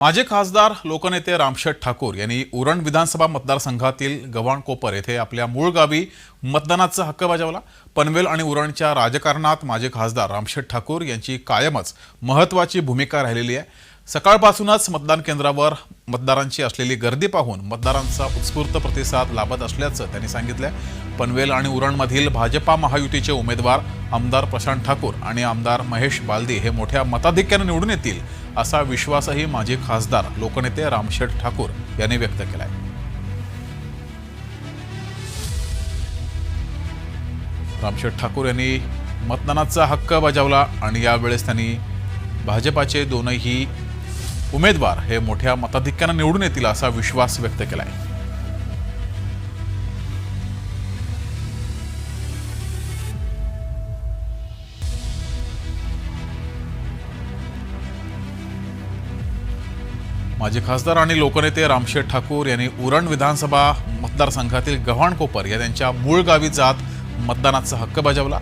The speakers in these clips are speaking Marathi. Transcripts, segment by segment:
माजी खासदार लोकनेते रामशेठ ठाकूर यांनी उरण विधानसभा मतदारसंघातील गव्हाणकोपर येथे आपल्या मूळ गावी मतदानाचा हक्क बजावला. पनवेल आणि उरणच्या राजकारणात माजी खासदार रामशेठ ठाकूर यांची कायमच महत्त्वाची भूमिका राहिलेली आहे. सकाळपासूनच मतदान केंद्रावर मतदारांची असलेली गर्दी पाहून मतदारांचा उत्स्फूर्त प्रतिसाद लाभत असल्याचं त्यांनी सांगितलं पनवेल आणि उरणमधील भाजपा महायुतीचे उमेदवार आमदार प्रशांत ठाकूर आणि आमदार महेश बालदी हे मोठ्या मताधिक्याने निवडून येतील असा विश्वासही माजी खासदार लोकनेते रामशेठ ठाकूर यांनी व्यक्त केलाय. रामशेठ ठाकूर यांनी मतदानाचा हक्क बजावला आणि यावेळेस त्यांनी भाजपाचे दोनही उमेदवार हे मोठ्या मताधिक्यानं निवडून येतील असा विश्वास व्यक्त केला आहे माजी खासदार आणि लोकनेते रामशेठ ठाकूर यांनी उरण विधानसभा मतदारसंघातील गव्हाणकोपर या त्यांच्या मूळ गावी जात मतदानाचा हक्क बजावला.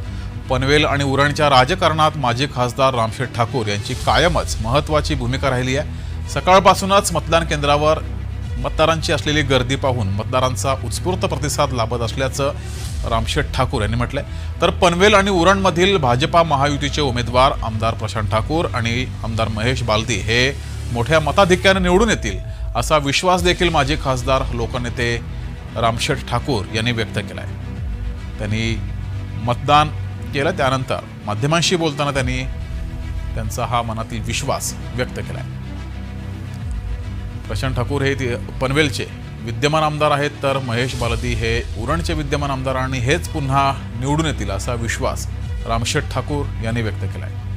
पनवेल आणि उरणच्या राजकारणात माजी खासदार रामशेठ ठाकूर यांची कायमच महत्त्वाची भूमिका राहिली आहे. सकाळपासूनच मतदान केंद्रावर मतदारांची असलेली गर्दी पाहून मतदारांचा उत्स्फूर्त प्रतिसाद लाभत असल्याचं रामशेठ ठाकूर यांनी म्हटलंय. तर पनवेल आणि उरणमधील भाजपा महायुतीचे उमेदवार आमदार प्रशांत ठाकूर आणि आमदार महेश बालदी हे मोठ्या मताधिक्याने निवडून येतील असा विश्वास देखील माजी खासदार लोकनेते रामशेठ ठाकूर यांनी व्यक्त केला आहे त्यांनी मतदान केलं त्यानंतर माध्यमांशी बोलताना त्यांनी त्यांचा हा मनातील विश्वास व्यक्त केला आहे प्रशांत ठाकूर हे ते- पनवेलचे विद्यमान आमदार आहेत तर महेश बालदी हे उरणचे विद्यमान आमदार आणि हेच पुन्हा निवडून येतील असा विश्वास रामशेठ ठाकूर यांनी व्यक्त केला आहे